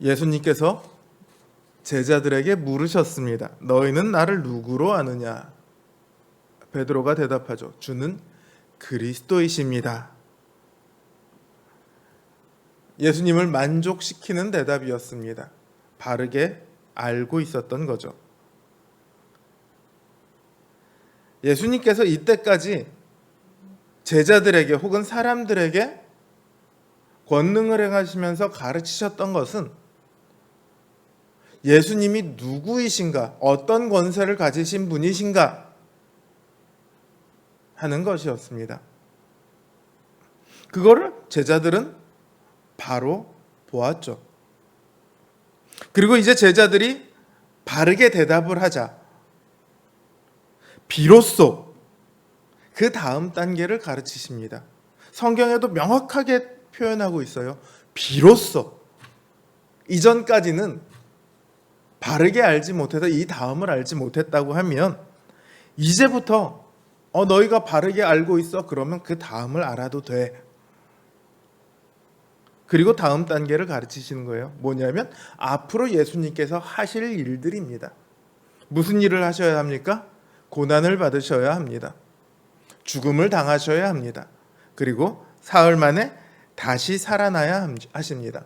예수님께서 제자들에게 물으셨습니다. 너희는 나를 누구로 아느냐? 베드로가 대답하죠. 주는 그리스도이십니다. 예수님을 만족시키는 대답이었습니다. 바르게 알고 있었던 거죠. 예수님께서 이때까지 제자들에게 혹은 사람들에게 권능을 행하시면서 가르치셨던 것은 예수님이 누구이신가, 어떤 권세를 가지신 분이신가 하는 것이었습니다. 그거를 제자들은 바로 보았죠. 그리고 이제 제자들이 바르게 대답을 하자. 비로소 그 다음 단계를 가르치십니다. 성경에도 명확하게 표현하고 있어요. 비로소 이전까지는 바르게 알지 못해서 이 다음을 알지 못했다고 하면 이제부터 어 너희가 바르게 알고 있어 그러면 그 다음을 알아도 돼. 그리고 다음 단계를 가르치시는 거예요. 뭐냐면 앞으로 예수님께서 하실 일들입니다. 무슨 일을 하셔야 합니까? 고난을 받으셔야 합니다. 죽음을 당하셔야 합니다. 그리고 사흘 만에 다시 살아나야 하십니다.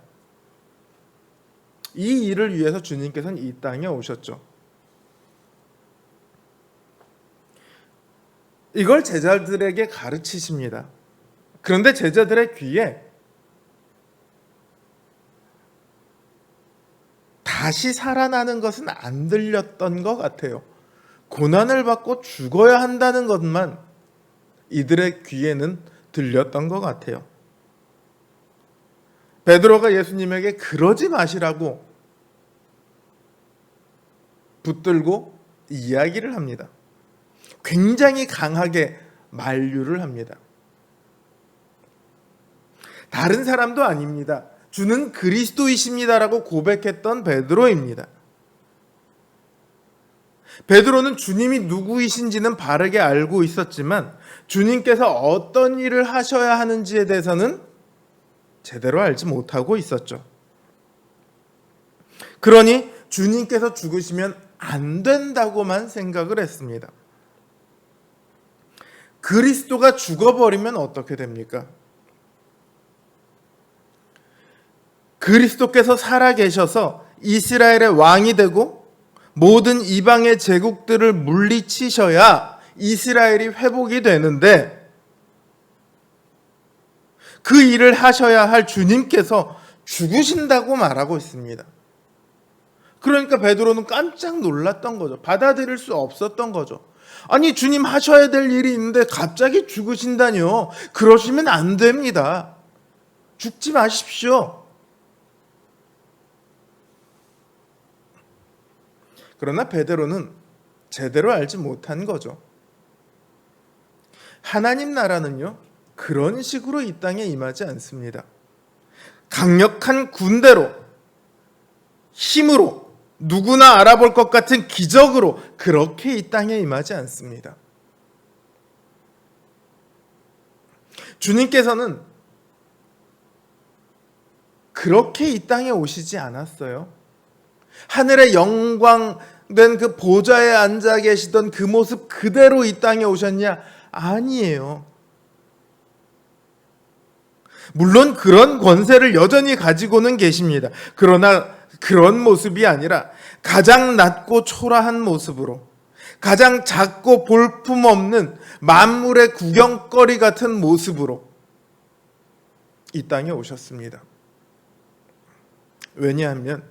이 일을 위해서 주님께서는 이 땅에 오셨죠. 이걸 제자들에게 가르치십니다. 그런데 제자들의 귀에 다시 살아나는 것은 안 들렸던 것 같아요. 고난을 받고 죽어야 한다는 것만 이들의 귀에는 들렸던 것 같아요. 베드로가 예수님에게 그러지 마시라고 붙들고 이야기를 합니다. 굉장히 강하게 만류를 합니다. 다른 사람도 아닙니다. 주는 그리스도이십니다라고 고백했던 베드로입니다. 베드로는 주님이 누구이신지는 바르게 알고 있었지만 주님께서 어떤 일을 하셔야 하는지에 대해서는 제대로 알지 못하고 있었죠. 그러니 주님께서 죽으시면 안 된다고만 생각을 했습니다. 그리스도가 죽어버리면 어떻게 됩니까? 그리스도께서 살아계셔서 이스라엘의 왕이 되고 모든 이방의 제국들을 물리치셔야 이스라엘이 회복이 되는데 그 일을 하셔야 할 주님께서 죽으신다고 말하고 있습니다. 그러니까 베드로는 깜짝 놀랐던 거죠. 받아들일 수 없었던 거죠. 아니 주님 하셔야 될 일이 있는데 갑자기 죽으신다니요. 그러시면 안 됩니다. 죽지 마십시오. 그러나 베드로는 제대로 알지 못한 거죠. 하나님 나라는요, 그런 식으로 이 땅에 임하지 않습니다. 강력한 군대로, 힘으로, 누구나 알아볼 것 같은 기적으로 그렇게 이 땅에 임하지 않습니다. 주님께서는 그렇게 이 땅에 오시지 않았어요. 하늘의 영광된 그 보좌에 앉아 계시던 그 모습 그대로 이 땅에 오셨냐? 아니에요. 물론 그런 권세를 여전히 가지고는 계십니다. 그러나 그런 모습이 아니라 가장 낮고 초라한 모습으로 가장 작고 볼품 없는 만물의 구경거리 같은 모습으로 이 땅에 오셨습니다. 왜냐하면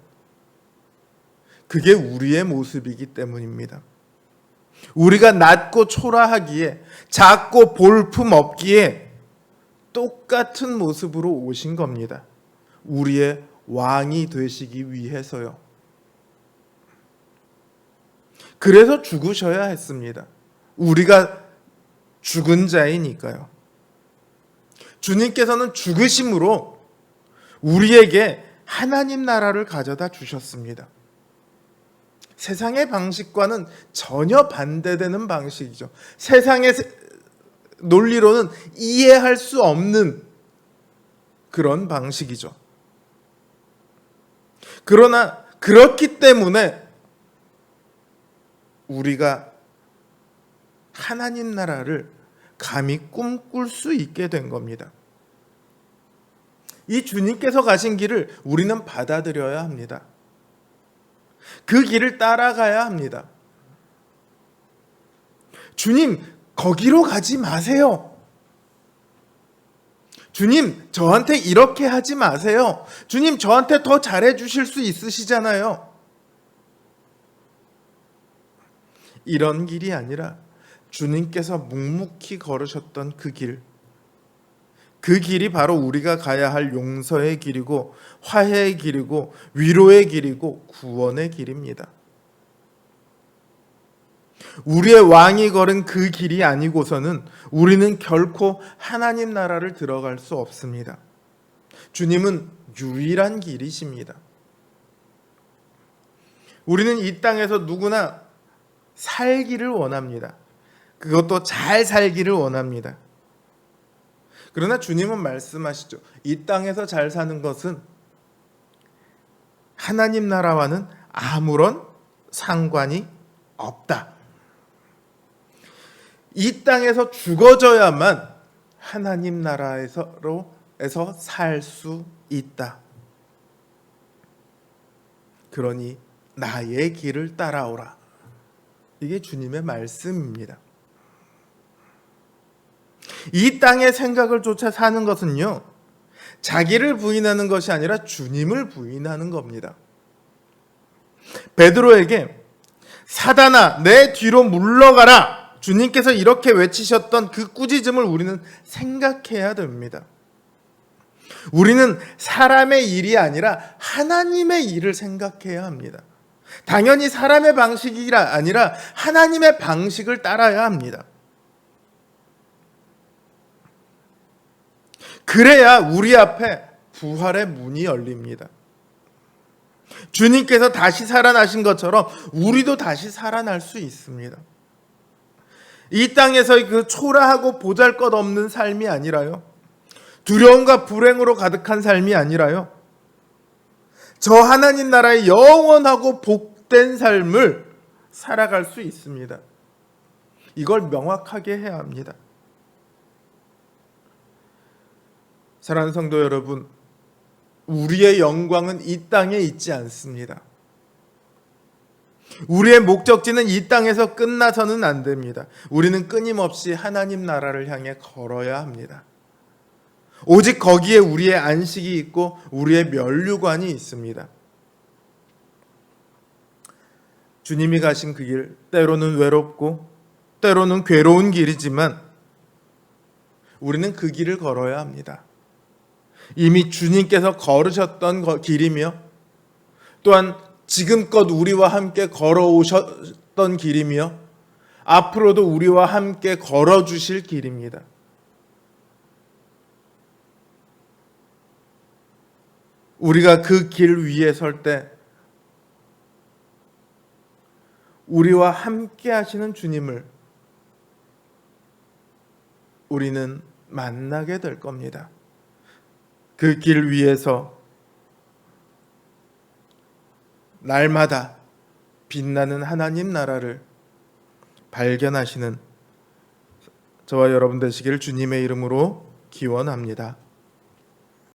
그게 우리의 모습이기 때문입니다. 우리가 낮고 초라하기에 작고 볼품 없기에 똑같은 모습으로 오신 겁니다. 우리의 왕이 되시기 위해서요. 그래서 죽으셔야 했습니다. 우리가 죽은 자이니까요. 주님께서는 죽으심으로 우리에게 하나님 나라를 가져다 주셨습니다. 세상의 방식과는 전혀 반대되는 방식이죠. 세상의 논리로는 이해할 수 없는 그런 방식이죠. 그러나 그렇기 때문에 우리가 하나님 나라를 감히 꿈꿀 수 있게 된 겁니다. 이 주님께서 가신 길을 우리는 받아들여야 합니다. 그 길을 따라가야 합니다. 주님, 거기로 가지 마세요. 주님, 저한테 이렇게 하지 마세요. 주님, 저한테 더 잘해 주실 수 있으시잖아요. 이런 길이 아니라 주님께서 묵묵히 걸으셨던 그 길. 그 길이 바로 우리가 가야 할 용서의 길이고 화해의 길이고 위로의 길이고 구원의 길입니다. 우리의 왕이 걸은 그 길이 아니고서는 우리는 결코 하나님 나라를 들어갈 수 없습니다. 주님은 유일한 길이십니다. 우리는 이 땅에서 누구나 살기를 원합니다. 그것도 잘 살기를 원합니다. 그러나 주님은 말씀하시죠. 이 땅에서 잘 사는 것은 하나님 나라와는 아무런 상관이 없다. 이 땅에서 죽어져야만 하나님 나라에서로 에서 살 수 있다. 그러니 나의 길을 따라오라. 이게 주님의 말씀입니다. 이 땅의 생각을 쫓아 사는 것은요, 자기를 부인하는 것이 아니라 주님을 부인하는 겁니다. 베드로에게 사단아, 내 뒤로 물러가라! 주님께서 이렇게 외치셨던 그 꾸짖음을 우리는 생각해야 됩니다. 우리는 사람의 일이 아니라 하나님의 일을 생각해야 합니다. 당연히 사람의 방식이 아니라 하나님의 방식을 따라야 합니다. 그래야 우리 앞에 부활의 문이 열립니다. 주님께서 다시 살아나신 것처럼 우리도 다시 살아날 수 있습니다. 이 땅에서의 그 초라하고 보잘 것 없는 삶이 아니라요. 두려움과 불행으로 가득한 삶이 아니라요. 저 하나님 나라의 영원하고 복된 삶을 살아갈 수 있습니다. 이걸 명확하게 해야 합니다. 사랑하는 성도 여러분, 우리의 영광은 이 땅에 있지 않습니다. 우리의 목적지는 이 땅에서 끝나서는 안 됩니다. 우리는 끊임없이 하나님 나라를 향해 걸어야 합니다. 오직 거기에 우리의 안식이 있고 우리의 면류관이 있습니다. 주님이 가신 그 길, 때로는 외롭고 때로는 괴로운 길이지만 우리는 그 길을 걸어야 합니다. 이미 주님께서 걸으셨던 길이며 또한 지금껏 우리와 함께 걸어오셨던 길이며 앞으로도 우리와 함께 걸어주실 길입니다. 우리가 그 길 위에 설 때 우리와 함께 하시는 주님을 우리는 만나게 될 겁니다. 그 길 위에서 날마다 빛나는 하나님 나라를 발견하시는 저와 여러분 되시기를 주님의 이름으로 기원합니다.